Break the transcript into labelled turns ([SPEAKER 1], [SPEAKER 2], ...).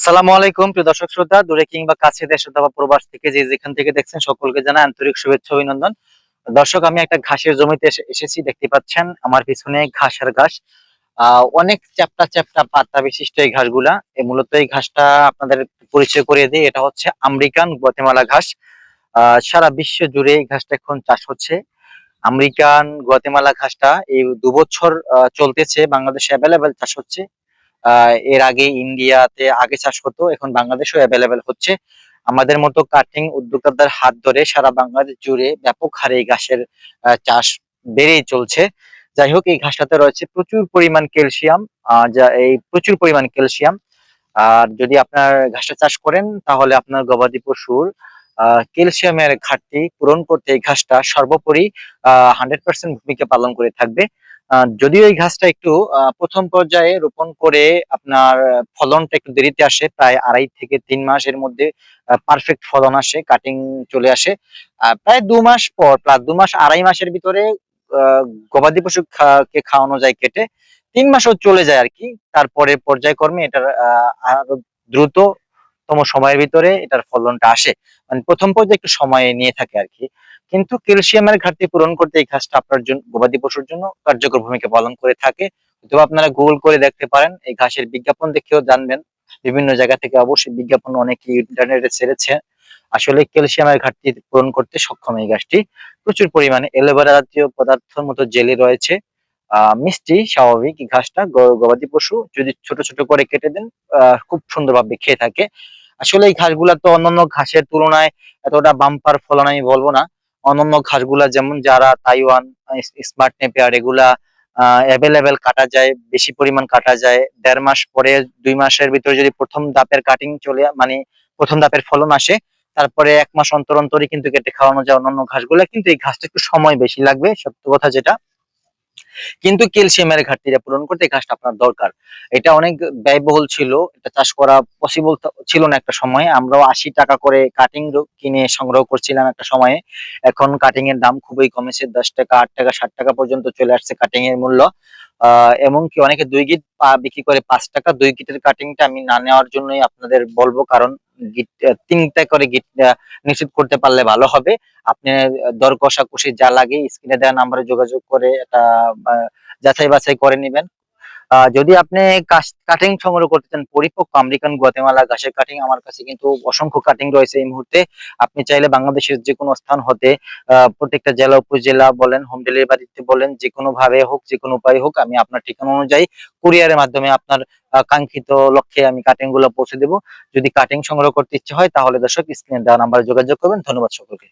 [SPEAKER 1] আসসালামু আলাইকুম, প্রিয় দর্শক শ্রোতা। দূরে কিংবা কাছে দেশ অথবা প্রবাস থেকে যে যেখান থেকে দেখছেন, সকলকে জানাই আন্তরিক শুভেচ্ছা, অভিনন্দন। দর্শক, আমি একটা ঘাসের জমিতে এসে- এসেছি, দেখতে পাচ্ছেন আমার পিছনে ঘাসের ঘাস। অনেক চ্যাপ্টা চ্যাপ্টা পাতা বিশিষ্ট এই ঘাসগুলা। এই মূলত এই ঘাসটা আপনাদের পরিচয় করিয়ে দিই। এটা হচ্ছে আমেরিকান গুয়াতেমালা ঘাস। সারা বিশ্ব জুড়ে এই ঘাসটা এখন চাষ হচ্ছে। আমেরিকান গুয়াতেমালা ঘাসটা এই দু বছর চলতেছে। বাংলাদেশে অ্যাভেলেবেল চাষ হচ্ছে। এর আগে ইন্ডিয়াতে আগে চাষ হতো, এখন বাংলাদেশেও অ্যাভেলেবেল হচ্ছে। আমাদের মতো কাটিং উদ্যোক্তাদের হাত ধরে সারা বাংলাদেশ জুড়ে ব্যাপক হারে এই ঘাসের চাষ বেড়েই চলছে। যাই হোক, এই ঘাসটাতে রয়েছে প্রচুর পরিমাণ ক্যালসিয়াম যা এই প্রচুর পরিমাণ ক্যালসিয়াম আর যদি আপনার ঘাসটা চাষ করেন, তাহলে আপনার গবাদি পশুর ক্যালসিয়ামের ঘাটতি পূরণ করতে এই ঘাসটা সর্বোপরি হান্ড্রেড পার্সেন্ট ভূমিকা পালন করে থাকবে। যদিও এই ঘাসটা একটু প্রথম পর্যায়ে রোপণ করে আপনার ফলনটা একটু দেরিতে আসে প্রায় আড়াই থেকে তিন মাসের মধ্যে পারফেক্ট ফলন আসে কাটিং চলে আসে। প্রায় দু মাস পর প্রায় দু মাস আড়াই মাসের ভিতরে গবাদি পশু কে খাওয়ানো যায় কেটে তিন মাসও চলে যায় আর কি। তারপরে পর্যায়ক্রমে এটার আহ, আরও দ্রুততম সময়ের ভিতরে এটার ফলনটা আসে। মানে প্রথম পর্যায়ে একটু সময় নিয়ে থাকে আর কি কিন্তু ক্যালসিয়ামের ঘাটতি পূরণ করতে এই ঘাসটা আপনার জন্য, গবাদি পশুর জন্য কার্যকর ভূমিকা পালন করে থাকে। তো আপনারা গুগল করে দেখতে পারেন, এই ঘাসের বিজ্ঞাপন দেখেও জানবেন। বিভিন্ন জায়গা থেকে অবশ্যই বিজ্ঞাপন অনেকে ইন্টারনেটে ছেড়েছে। আসলে ক্যালসিয়ামের ঘাটতি পূরণ করতে সক্ষম এই গাছটি প্রচুর পরিমাণে এলোভেরা জাতীয় পদার্থের মতো জেলি রয়েছে। আহ মিষ্টি, স্বাভাবিক ঘাসটা গবাদি পশু যদি ছোট ছোট করে কেটে দেন খুব সুন্দরভাবে খেয়ে থাকে। আসলে এই ঘাসগুলা তো অন্যান্য ঘাসের তুলনায় এতটা বাম্পার ফলন আমি বলব না। অন্যান্য ঘাসগুলা যেমন যারা তাইওয়ান স্মার্ট নেপিয়ার এগুলা অ্যাভেলেবেল কাটা যায়, বেশি পরিমাণ কাটা যায়। দেড় মাস পরে, দুই মাসের ভিতরে যদি প্রথম দাপের কাটিং চলে মানে প্রথম দাপের ফলন আসে, তারপরে এক মাস অন্তর অন্তরই কিন্তু কেটে খাওয়ানো যায় অন্যান্য ঘাসগুলা। কিন্তু এই ঘাসটা একটু সময় বেশি লাগবে, সত্য কথা যেটা। কিন্তু ক্যালসিয়ামের ঘাটতিটা পূরণ করতে এই ঘাসটা আপনার দরকার। এটা অনেক ব্যয়বহুল ছিল, এটা চাষ করা পসিবল ছিল না একটা সময়ে। আমরাও আশি টাকা করে কাটিং কিনে সংগ্রহ করছিলাম একটা সময়ে। এখন কাটিং এর দাম খুবই কমেছে, দশ টাকা, আট টাকা, ষাট টাকা পর্যন্ত চলে আসছে কাটিং এর মূল্য। আহ, এমনকি অনেকে দুই গিট বিক্রি করে পাঁচ টাকা। দুই গিটের কাটিংটা আমি না নেওয়ার জন্যই আপনাদের বলব, কারণ গিট তিনটা করে গিট নিশ্চিত করতে পারলে ভালো হবে। আপনি দর কষাকষি যা লাগে স্ক্রিনে দেওয়া নাম্বারে যোগাযোগ করে এটা যাচাই বাছাই করে নেবেন। যদি আপনি কাটিং সংগ্রহ করতে চান, পরিপক্ক আমেরিকান গুয়াতেমালা গাছের কাটিং আমার কাছে কিন্তু অসংখ্য কাটিং রয়েছে এই মুহূর্তে। আপনি চাইলে বাংলাদেশের যে কোনো স্থান হতে প্রত্যেকটা জেলা, উপজেলা বলেন হোম ডেলিভারিতে বলেন, যে কোনো ভাবে হোক, যে কোনো উপায় হোক, আমি আপনার ঠিকানা অনুযায়ী কুরিয়ারের মাধ্যমে আপনার কাঙ্ক্ষিত লক্ষ্যে আমি কাটিংগুলো পৌঁছে দেবো। যদি কাটিং সংগ্রহ করতে ইচ্ছে হয়, তাহলে দর্শক স্ক্রিনে দেওয়া নাম্বারে যোগাযোগ করবেন। ধন্যবাদ সকলকে।